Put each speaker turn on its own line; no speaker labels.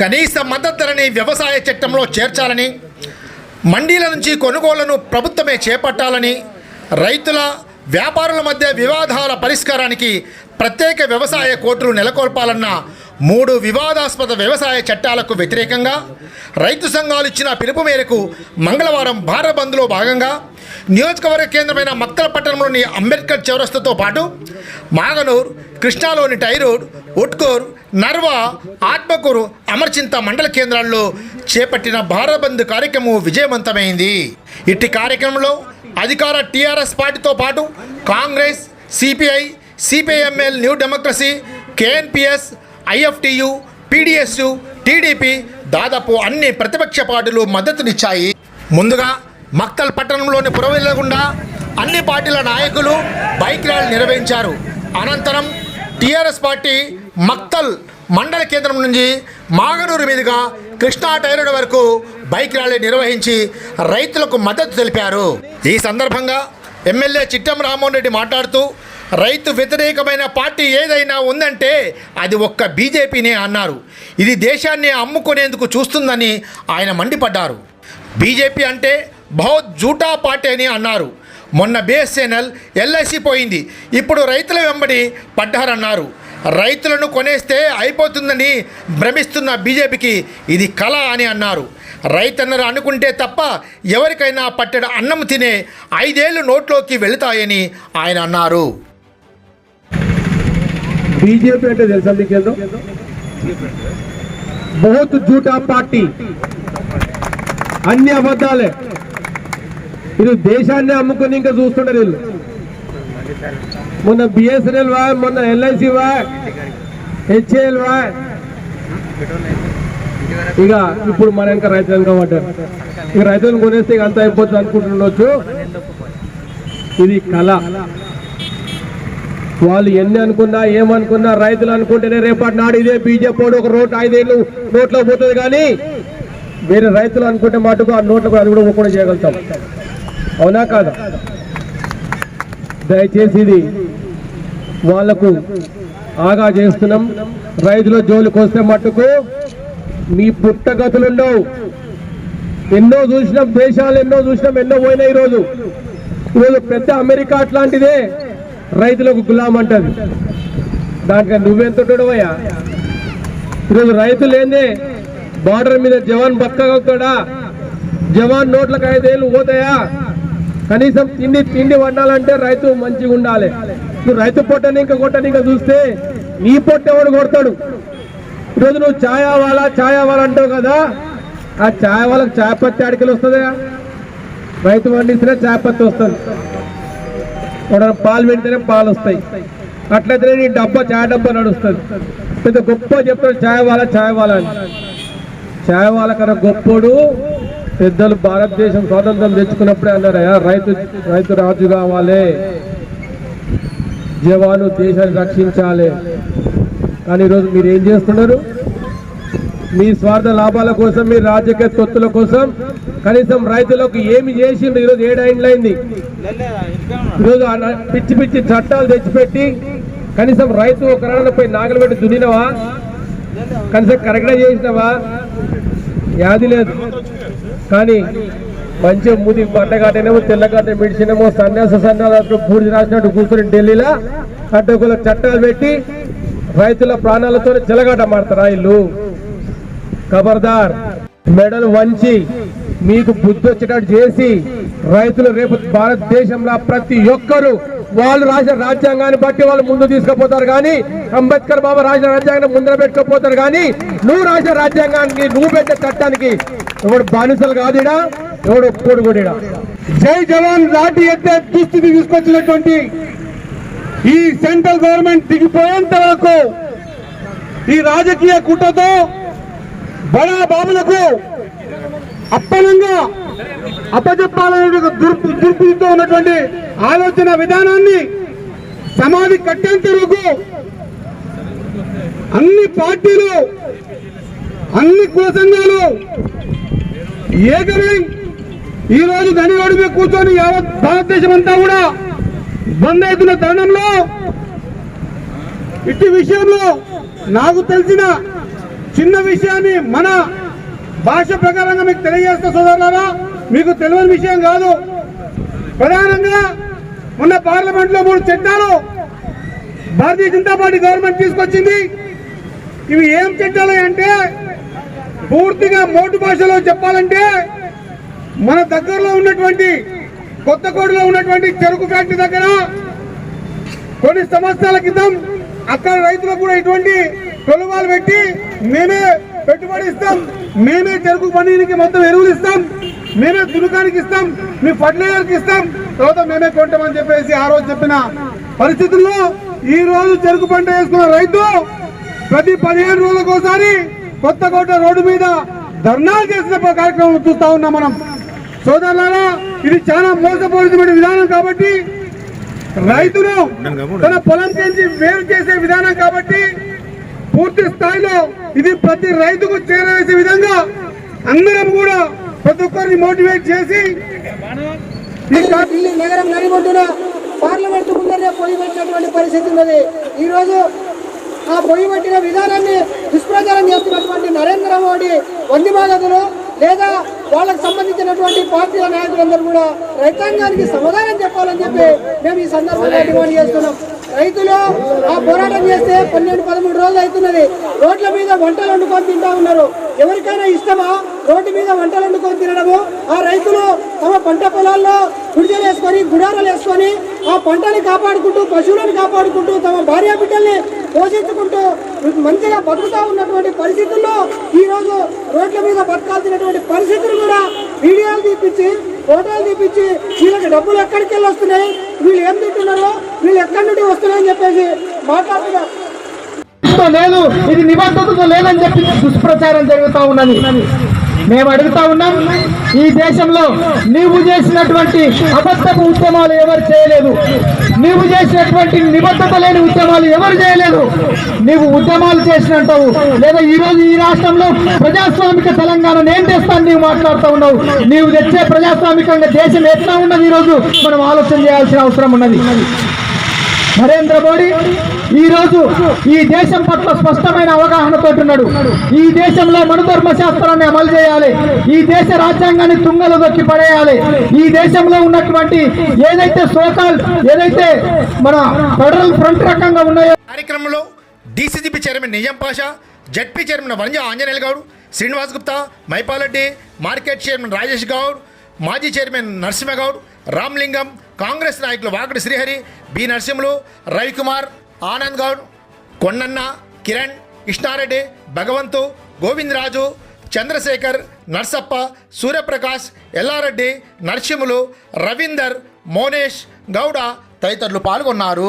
కనీస మద్దతు ధరని వ్యవసాయ చట్టంలో చేర్చాలని మండీల నుంచి కొనుగోళ్ళను ప్రభుత్వమే చేపట్టాలని రైతుల వ్యాపారుల మధ్య వివాదాల పరిష్కారానికి ప్రత్యేక వ్యవసాయ కోర్టులు నెలకొల్పాలన్న మూడు వివాదాస్పద వ్యవసాయ చట్టాలకు వ్యతిరేకంగా రైతు సంఘాలు ఇచ్చిన పిలుపు మేరకు మంగళవారం భారత బంద్లో భాగంగా నియోజకవర్గ కేంద్రమైన మక్తల పట్టణంలోని అంబేద్కర్ చౌరస్తతో పాటు మాగనూర్ కృష్ణాలోని టైరోడ్ ఉట్కూర్ నర్వా ఆత్మకూరు అమర్చింత మండల కేంద్రాల్లో చేపట్టిన భారత బంద్ కార్యక్రమం విజయవంతమైంది. ఇట్టి కార్యక్రమంలో అధికార టీఆర్ఎస్ పార్టీతో పాటు Congress CPI CPIML new democracy KNPS IFTU PDSU TDP దాదాపు అన్ని ప్రతిపక్ష పార్టీలు మద్దతునిచ్చాయి. ముందుగా మక్తల్ పట్టణంలోని పురవెళ్ళకుండా అన్ని పార్టీల నాయకులు బైక్ ర్యాలీ నిర్వహించారు. అనంతరం టీఆర్ఎస్ పార్టీ మక్తల్ మండల కేంద్రం నుంచి మాగనూరు మీదుగా కృష్ణా టైరోడ్ వరకు బైక్ ర్యాలీ నిర్వహించి రైతులకు మద్దతు తెలిపారు. ఈ సందర్భంగా ఎమ్మెల్యే చిట్టం రామ్మోహన్ రెడ్డి మాట్లాడుతూ రైతు వ్యతిరేకమైన పార్టీ ఏదైనా ఉందంటే అది ఒక్క బీజేపీనే అన్నారు. ఇది దేశాన్ని అమ్ముకునేందుకు చూస్తుందని ఆయన మండిపడ్డారు. బీజేపీ అంటే బహుత్ జూటా పార్టీ అని అన్నారు. మొన్న బిఎస్ఎన్ఎల్ ఎల్ఐసి పోయింది. ఇప్పుడు రైతుల వెంబడి పడ్డారన్నారు. రైతులను కొనేస్తే అయిపోతుందని భ్రమిస్తున్న బీజేపీకి ఇది కళ అని అన్నారు. రైతన్నరు అనుకుంటే తప్ప ఎవరికైనా పట్టెడ అన్నం తినే ఐదేళ్ళు నోట్లోకి వెళుతాయని ఆయన అన్నారు.
బీజేపీ అంటే తెలుసా బహుత్ జూటా పార్టీ. అన్ని అబద్ధాలే. ఇది దేశాన్ని అమ్ముకుని ఇంకా చూస్తుంటారు వీళ్ళు. మొన్న బిఎస్ఎన్ఎల్ వా మొన్న ఎల్ఐసి వా హెచ్ఏఎల్ వా. ఇక ఇప్పుడు మన ఇంకా రైతులు పడ్డారు ఇక రైతులను కొనేస్తే ఇక అంతా అయిపోతుంది అనుకుంటుండొచ్చు. ఇది కళ. వాళ్ళు ఎన్ని అనుకున్నా ఏమనుకున్నా రైతులు అనుకుంటేనే రేపటి నాడు ఇదే బీజేపీ వాడు ఒక రోడ్ ఐదేళ్ళు నోట్లో పోతుంది కానీ వేరే రైతులు అనుకుంటే మటుకు ఆ నోట్లకు అది కూడా ఒక్కడ చేయగలుగుతాం. అవునా కాదా? దయచేసి ఇది వాళ్ళకు ఆగా చేస్తున్నాం. రైతుల జోలికి వస్తే మట్టుకు మీ పుట్టగతులు ఉండవు. ఎన్నో చూసినాం దేశాలు ఎన్నో చూసినాం ఎన్నో పోయినాయి ఈరోజు. ఈరోజు పెద్ద అమెరికా అట్లాంటిదే రైతులకు గులాం అంటది. దాంట్లో నువ్వెంత ఉండవయ్యా ఈరోజు రైతులు ఏంది బార్డర్ మీద జవాన్ బతకగలుగుతాడా? జవాన్ నోట్లకు ఐదేళ్ళు పోతాయా? కనీసం తిండి తిండి వండాలంటే రైతు మంచిగా ఉండాలి. నువ్వు రైతు పొట్టని ఇంకా కొట్టని ఇంకా చూస్తే నీ పొట్ట ఎవడు కొడతాడు? ఈరోజు నువ్వు ఛాయా వాలా ఛాయా వాలా అంటావు కదా? ఆ ఛాయ వాళ్ళకి ఛాయ పత్తి అడికలు వస్తుందా? రైతు పండిస్తేనే ఛాయ పత్తి వస్తుంది. ఎవడన్నా పాలు పెడితేనే పాలు వస్తాయి. అట్లయితేనే నీ డబ్బా ఛాయ్ డబ్బా నడుస్తుంది. పెద్ద గొప్ప చెప్తాడు ఛాయ్ వాళ్ళ ఛాయ్ వాళ్ళ అని. ఛాయ్ వాళ్ళ కన్నా పెద్దలు భారతదేశం స్వాతంత్రం తెచ్చుకున్నప్పుడే అన్నారు రైతు రైతు రాజు కావాలి. జవాను దేశాన్ని రక్షించాలి. కానీ ఈరోజు మీరు ఏం చేస్తున్నారు? మీ స్వార్థ లాభాల కోసం మీ రాజకీయ తొత్తుల కోసం కనీసం రైతులకు ఏమి చేసిండ్రు? ఈరోజు ఏడైండ్లైంది ఈరోజు పిచ్చి పిచ్చి చట్టాలు తెచ్చిపెట్టి కనీసం రైతు ఒక పోయి నాగలు పెట్టి దున్నినవా? కనీసం కరెక్ట్గా చేసినవా? వ్యాధి లేదు. కానీ మంచిగా ముది బట్టగాటనేమో తెల్లగాట మెడిసినేమో సన్యాస సన్యాసాలు పూర్తి రాసినట్టు కూర్చొని ఢిల్లీలో అడ్డకుల చట్టాలు పెట్టి రైతుల ప్రాణాలతో చెలగాట మాడతారు ఇల్లు. ఖబర్దార్ మెడలు వంచి మీకు బుద్ధి వచ్చేటట్టు చేసి రైతులు రేపు భారతదేశంలో ప్రతి ఒక్కరూ వాళ్ళు రాసిన రాజ్యాంగాన్ని బట్టి వాళ్ళు ముందు తీసుకుపోతారు కానీ అంబేద్కర్ బాబు రాసిన రాజ్యాంగాన్ని ముందర పెట్టుకుపోతారు కానీ నువ్వు రాసిన రాజ్యాంగానికి నువ్వు పెట్టే చట్టానికి ఎవడు బానిసలు కాదుడా? ఎవడు ఒప్పుకోడు కూడా జై జవాన్ లాఠీ ఎత్తే దుస్థితి తీసుకొచ్చినటువంటి ఈ సెంట్రల్ గవర్నమెంట్ దిగిపోయేంత వరకు ఈ రాజకీయ కుట్రతో బడా బాబులకు అప్పనంగా అప్పచెప్పాలనే ఒక దుర్బుద్ధితో ఉన్నటువంటి ఆలోచన విధానాన్ని సమాధి కట్టేంత వరకు అన్ని పార్టీలు అన్ని కుల సంఘాలు ఏకమై ఈ రోజు ధనివాడి మీద కూర్చొని యావత్ భారతదేశం అంతా కూడా బంద్ అవుతున్న తరుణంలో ఇట్టి విషయంలో నాకు తెలిసిన
చిన్న విషయాన్ని మన భాష ప్రకారంగా మీకు తెలియజేస్తా సోదరులారా మీకు తెలియని విషయం కాదు. ప్రధానంగా మొన్న పార్లమెంట్లో మూడు చట్టాలు భారతీయ జనతా పార్టీ గవర్నమెంట్ తీసుకొచ్చింది. ఇవి ఏం చట్టాలు అంటే పూర్తిగా మోటు భాషలో చెప్పాలంటే మన దగ్గరలో ఉన్నటువంటి కొత్తకోటలో ఉన్నటువంటి చెరుకు ఫ్యాక్టరీ దగ్గర కొన్ని సంవత్సరాల క్రితం అక్కడ రైతులకు కూడా ఇటువంటి కొలువాలు పెట్టి మేమే పెట్టుబడి ఇస్తాం. మేమే చెరుకు పండికి మొత్తం ఎరువులు ఇస్తాం. మేమే దునుకానికి ఇస్తాం. మీ ఫర్టిలైజర్కి ఇస్తాం. తర్వాత మేమే కొంటామని చెప్పేసి ఆ రోజు చెప్పిన పరిస్థితుల్లో ఈ రోజు చెరుకు పంట వేసుకున్న రైతు ప్రతి పదిహేను రోజులకు ఒకసారి కొత్త కోట రోడ్డు మీద ధర్నాలు చేసిన కార్యక్రమం చూస్తా ఉన్నాం మనం. సోదరులారా ఇది చాలా మోసపూరితమైన విధానం కాబట్టి రైతును తన పొలం చేసి వేరు చేసే విధానం కాబట్టి పూర్తి స్థాయిలో ఇది ప్రతి రైతుకు చేరవేసే విధంగా అందరం కూడా ప్రతి ఒక్కరిని మోటివేట్ చేసి
నగరం నడిబొడ్డున పార్లమెంట్ ముందరే పొయ్యి పెట్టినటువంటి పరిస్థితి ఉన్నది. ఈ రోజు ఆ పొయ్యి పెట్టిన విధానాన్ని దుష్ప్రచారం చేస్తున్నటువంటి నరేంద్ర మోడీ వంది బాధకులు లేదా వాళ్ళకు సంబంధించినటువంటి పార్టీల నాయకులందరూ కూడా రైతాంగానికి సమాధానం చెప్పాలని చెప్పి మేము ఈ సందర్భంగా డిమాండ్ చేస్తున్నాం. రైతులు ఆ పోరాటం చేస్తే పన్నెండు పదమూడు రోజులు అవుతున్నది. రోడ్ల మీద వంటలు వండుకొని తింటా ఉన్నారు. ఎవరికైనా ఇష్టమా? రోడ్డు మీద వంటలు వండుకొని తినడము? ఆ రైతులు తమ పంట పొలాల్లో గుడిజలు వేసుకొని గుడారాలు వేసుకొని ఆ పంటని కాపాడుకుంటూ పశువులను కాపాడుకుంటూ తమ భార్య బిడ్డల్ని పోషించుకుంటూ మంచిగా బతుకుతా ఉన్నటువంటి పరిస్థితుల్లో ఈరోజు రోడ్ల మీద బతకాల్సినటువంటి పరిస్థితులు కూడా వీడియోలు తీపించి ఫోటోలు తీపించి వీళ్ళకి డబ్బులు ఎక్కడికి వెళ్ళి వస్తున్నాయి? వీళ్ళు ఏం తింటున్నారో వీళ్ళు ఎక్కడి నుండి వస్తున్నాయని చెప్పేసి మాట్లాడుతున్నారు
లేదు ఇది నిబద్ధతతో లేదని చెప్పి దుష్ప్రచారం జరుగుతూ ఉన్నది. మేము అడుగుతా ఉన్నాం ఈ దేశంలో నీవు చేసినటువంటి అబద్ధపు ఉద్యమాలు ఎవరు చేయలేదు? నీవు చేసినటువంటి నిబద్ధత లేని ఉద్యమాలు ఎవరు చేయలేదు? నీవు ఉద్యమాలు చేసినంటావు లేదా ఈరోజు ఈ రాష్ట్రంలో ప్రజాస్వామిక తెలంగాణ నేను తెస్తాను నీవు మాట్లాడుతూ ఉన్నావు. నీవు తెచ్చే ప్రజాస్వామికంగా దేశం ఎట్లా ఉన్నది ఈ రోజు మనం ఆలోచన చేయాల్సిన అవసరం ఉన్నది. నరేంద్ర మోడీ ఈరోజు ఈ దేశం పట్ల స్పష్టమైన అవగాహనతో ఉన్నాడు ఈ దేశంలో మనుధర్మ శాస్త్రాన్ని అమలు చేయాలి. ఈ దేశ రాజ్యాంగాన్ని తుంగలు దొక్కి పడేయాలి. ఈ దేశంలో ఉన్నటువంటి ఏదైతే సోకాల్ ఏదైతే మన ఫెడరల్ ఫ్రంట్ రకంగా ఉన్నాయో
కార్యక్రమంలో DCGP chairman Nizam Pasha ZP chairman Vanja Anjaneyulu Goud Srinivas Gupta Maipal Reddy market chairman Rajesh Goud మాజీ చైర్మన్ నరసింహగౌడ్ రామ్లింగం కాంగ్రెస్ నాయకులు వాకటి శ్రీహరి బి. నరసింహులు రవికుమార్ ఆనంద్ గౌడ్ కొండన్న కిరణ్ కృష్ణారెడ్డి భగవంతు గోవిందరాజు చంద్రశేఖర్ నర్సప్ప సూర్యప్రకాష్ ఎల్లారెడ్డి నరసింహులు రవీందర్ మోనేష్ గౌడ తదితరులు పాల్గొన్నారు.